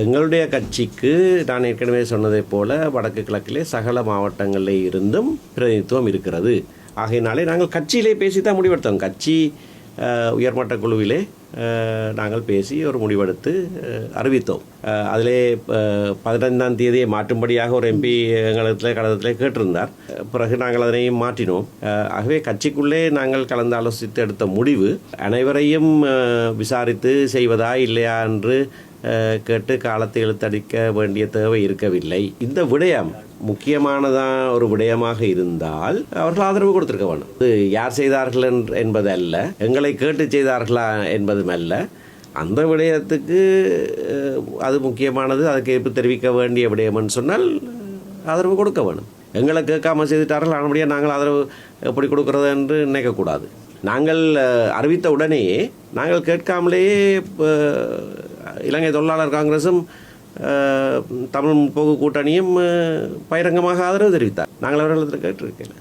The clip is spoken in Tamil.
எங்களுடைய கட்சிக்கு நான் ஏற்கனவே சொன்னதைப் போல வடக்கு கிழக்கிலே சகல மாவட்டங்களில் இருந்தும் பிரதிநிதித்துவம் இருக்கிறது. ஆகையினாலே நாங்கள் கட்சியிலே பேசி தான் முடிவெடுத்தோம். கட்சி உயர்மட்ட குழுவிலே நாங்கள் பேசி ஒரு முடிவெடுத்து அறிவித்தோம். அதிலே பதினைந்தாம் தேதியை மாற்றும்படியாக ஒரு எம்பி எங்களிடத்தில் கழகத்தில் கேட்டிருந்தார். பிறகு நாங்கள் அதனையும் மாற்றினோம். ஆகவே கட்சிக்குள்ளே நாங்கள் கலந்து ஆலோசித்து எடுத்த முடிவு அனைவரையும் விசாரித்து செய்வதா இல்லையா என்று கேட்டு காலத்தை இழுத்தடிக்க வேண்டிய தேவை இருக்கவில்லை. இந்த விடயம் முக்கியமானதான் ஒரு விடயமாக இருந்தால் அவர்கள் ஆதரவு கொடுத்திருக்க வேண்டும். இது யார் செய்தார்கள் என்று- என்பது அல்ல எங்களை கேட்டு செய்தார்களா என்பதும் அல்ல. அந்த விடயத்துக்கு அது முக்கியமானது அதுக்கு எதிர்ப்பு தெரிவிக்க வேண்டிய விடயம்னு சொன்னால் ஆதரவு கொடுக்க வேணும் எங்களை கேட்காமல் செய்துட்டார்கள் ஆனபடியாக நாங்கள் ஆதரவு எப்படி கொடுக்கறது என்று நினைக்கக்கூடாது. நாங்கள் அறிவித்த உடனேயே நாங்கள் கேட்காமலேயே இப்போ இலங்கை தொழிலாளர் காங்கிரஸும் தமிழ் முற்போக்கு கூட்டணியும் பகிரங்கமாக ஆதரவு தெரிவித்தார். நாங்கள் அவர்களிடத்தில் கேட்டிருக்கேன்.